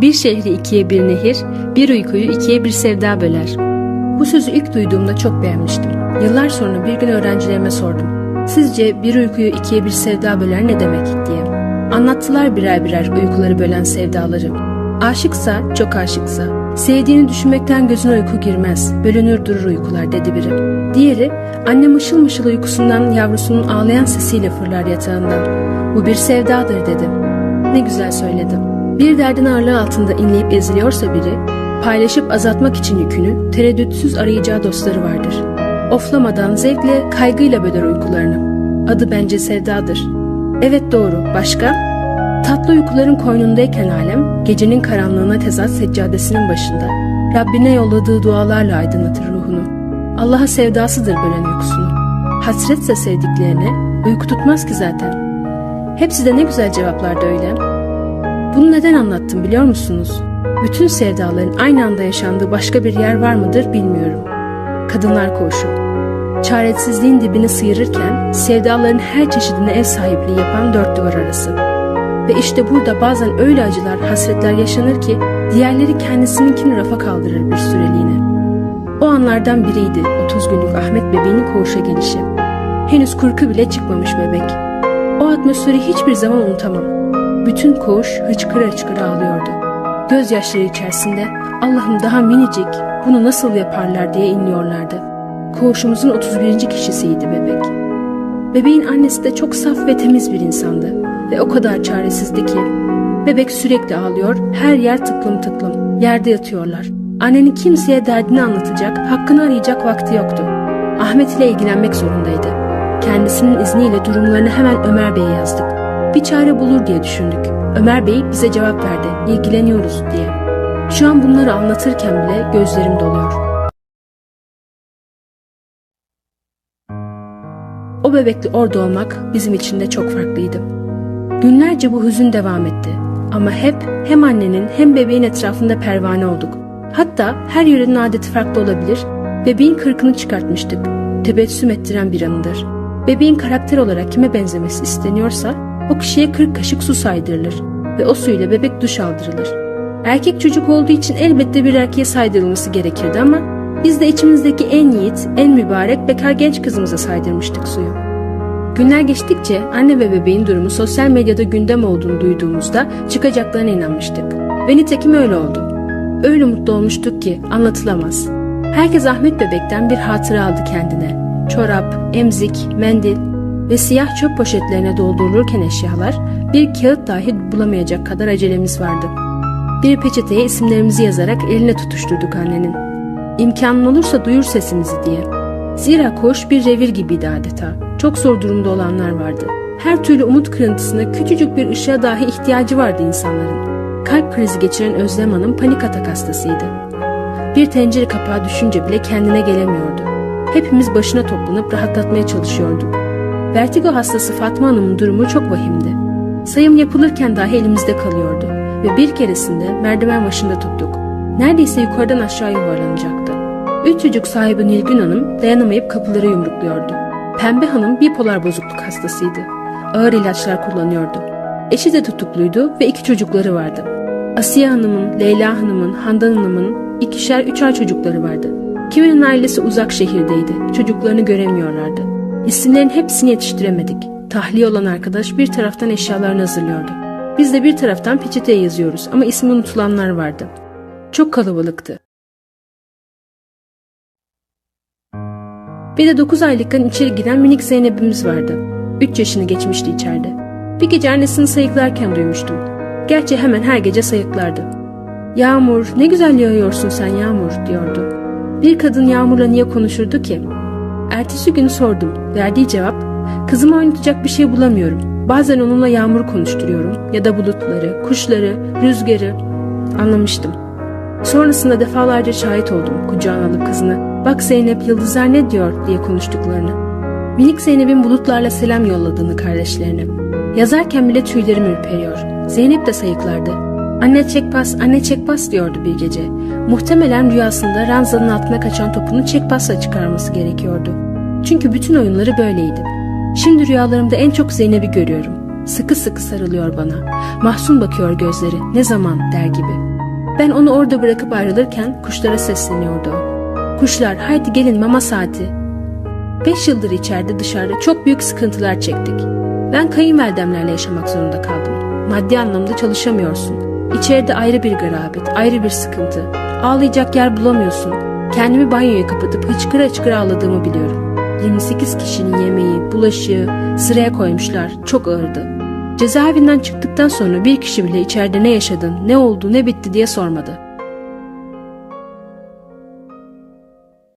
Bir şehri ikiye bir nehir, bir uykuyu ikiye bir sevda böler. Bu sözü ilk duyduğumda çok beğenmiştim. Yıllar sonra bir gün öğrencilerime sordum. Sizce bir uykuyu ikiye bir sevda böler ne demek diye. Anlattılar birer birer uykuları bölen sevdaları. Aşıksa, çok aşıksa, sevdiğini düşünmekten gözüne uyku girmez, bölünür durur uykular dedi biri. Diğeri, anne mışıl mışıl uykusundan yavrusunun ağlayan sesiyle fırlar yatağından. Bu bir sevdadır dedi. Ne güzel söyledim. Bir derdin ağırlığı altında inleyip eziliyorsa biri, paylaşıp azaltmak için yükünü tereddütsüz arayacağı dostları vardır. Oflamadan zevkle, kaygıyla böler uykularını. Adı bence sevdadır. Evet doğru, başka? Tatlı uykuların koynundayken alem, gecenin karanlığına tezat seccadesinin başında, Rabbine yolladığı dualarla aydınlatır ruhunu. Allah'a sevdasıdır bölen uykusunu. Hasretse sevdiklerine, uyku tutmaz ki zaten. Hepsi de ne güzel cevaplardı öyle. Bunu neden anlattım biliyor musunuz? Bütün sevdaların aynı anda yaşandığı başka bir yer var mıdır bilmiyorum. Kadınlar koğuşu. Çaresizliğin dibini sıyırırken sevdaların her çeşidine ev sahipliği yapan dört duvar arası. Ve işte burada bazen öyle acılar, hasretler yaşanır ki diğerleri kendisininkini rafa kaldırır bir süreliğine. O anlardan biriydi 30 günlük Ahmet bebeğinin koğuşa gelişi. Henüz kurku bile çıkmamış bebek. O atmosferi hiçbir zaman unutamam. Bütün koğuş hıçkıra hıçkıra ağlıyordu. Gözyaşları içerisinde Allah'ım daha minicik bunu nasıl yaparlar diye inliyorlardı. Koğuşumuzun 31. kişisiydi bebek. Bebeğin annesi de çok saf ve temiz bir insandı ve o kadar çaresizdi ki. Bebek sürekli ağlıyor, her yer tıklım tıklım, yerde yatıyorlar. Annenin kimseye derdini anlatacak, hakkını arayacak vakti yoktu. Ahmet ile ilgilenmek zorundaydı. Kendisinin izniyle durumlarını hemen Ömer Bey'e yazdık. Bir çare bulur diye düşündük. Ömer Bey bize cevap verdi, ilgileniyoruz diye. Şu an bunları anlatırken bile gözlerim doluyor. O bebekle orada olmak bizim için de çok farklıydı. Günlerce bu hüzün devam etti. Ama hep hem annenin hem bebeğin etrafında pervane olduk. Hatta her yörenin adeti farklı olabilir. Bebeğin kırkını çıkartmıştık. Tebessüm ettiren bir anıdır. Bebeğin karakter olarak kime benzemesi isteniyorsa o kişiye kırk kaşık su saydırılır ve o suyla bebek duş aldırılır. Erkek çocuk olduğu için elbette bir erkeğe saydırılması gerekirdi ama biz de içimizdeki en yiğit, en mübarek bekar genç kızımıza saydırmıştık suyu. Günler geçtikçe anne ve bebeğin durumu sosyal medyada gündem olduğunu duyduğumuzda çıkacaklarına inanmıştık. Ve nitekim öyle oldu. Öyle mutlu olmuştuk ki anlatılamaz. Herkes Ahmet bebekten bir hatıra aldı kendine. Çorap, emzik, mendil ve siyah çöp poşetlerine doldurulurken eşyalar bir kağıt dahi bulamayacak kadar acelemiz vardı. Bir peçeteye isimlerimizi yazarak eline tutuşturduk annenin. İmkanın olursa duyur sesimizi diye. Zira koğuş bir revir gibiydi adeta. Çok zor durumda olanlar vardı. Her türlü umut kırıntısına küçücük bir ışığa dahi ihtiyacı vardı insanların. Kalp krizi geçiren Özlem Hanım panik atak hastasıydı. Bir tencere kapağı düşünce bile kendine gelemiyordu. Hepimiz başına toplanıp rahatlatmaya çalışıyorduk. Vertigo hastası Fatma Hanım'ın durumu çok vahimdi. Sayım yapılırken dahi elimizde kalıyordu ve bir keresinde merdiven başında tuttuk. Neredeyse yukarıdan aşağı yuvarlanacaktı. Üç çocuk sahibi Nilgün Hanım dayanamayıp kapıları yumrukluyordu. Pembe Hanım bipolar bozukluk hastasıydı. Ağır ilaçlar kullanıyordu. Eşi de tutukluydu ve iki çocukları vardı. Asiye Hanım'ın, Leyla Hanım'ın, Handan Hanım'ın ikişer üçer çocukları vardı. Kiminin ailesi uzak şehirdeydi. Çocuklarını göremiyorlardı. İsimlerin hepsini yetiştiremedik. Tahliye olan arkadaş bir taraftan eşyalarını hazırlıyordu. Biz de bir taraftan peçeteye yazıyoruz ama ismi unutulanlar vardı. Çok kalabalıktı. Bir de 9 aylıkken içeri giren minik Zeynep'imiz vardı. 3 yaşını geçmişti içeride. Bir gece annesini sayıklarken duymuştum. Gerçi hemen her gece sayıklardı. Yağmur, ne güzel yağıyorsun sen Yağmur diyordu. Bir kadın Yağmur'la niye konuşurdu ki? Ertesi gün sordum. Verdiği cevap, kızımı oynatacak bir şey bulamıyorum. Bazen onunla Yağmur'u konuşturuyorum ya da bulutları, kuşları, rüzgarı. Anlamıştım. Sonrasında defalarca şahit oldum kucağına alıp kızını. Bak Zeynep yıldızlar ne diyor diye konuştuklarını. Minik Zeynep'in bulutlarla selam yolladığını kardeşlerine. Yazarken bile tüylerim ürperiyor. Zeynep de sayıklardı. Anne çekpas, anne çekpas diyordu bir gece. Muhtemelen rüyasında ranzanın altına kaçan topunu çekpasla çıkarması gerekiyordu. Çünkü bütün oyunları böyleydi. Şimdi rüyalarımda en çok Zeynep'i görüyorum. Sıkı sıkı sarılıyor bana. Mahzun bakıyor gözleri. Ne zaman der gibi. Ben onu orada bırakıp ayrılırken kuşlara sesleniyordu o. Kuşlar haydi gelin mama saati. Beş yıldır içeride dışarıda çok büyük sıkıntılar çektik. Ben kayınvalidemlerle yaşamak zorunda kaldım. Maddi anlamda çalışamıyorsun. İçeride ayrı bir garabet, ayrı bir sıkıntı. Ağlayacak yer bulamıyorsun. Kendimi banyoya kapatıp hıçkıra hıçkıra ağladığımı biliyorum. 28 kişinin yemeği, bulaşığı sıraya koymuşlar. Çok ağırdı. Cezaevinden çıktıktan sonra bir kişi bile içeride ne yaşadın, ne oldu, ne bitti diye sormadı.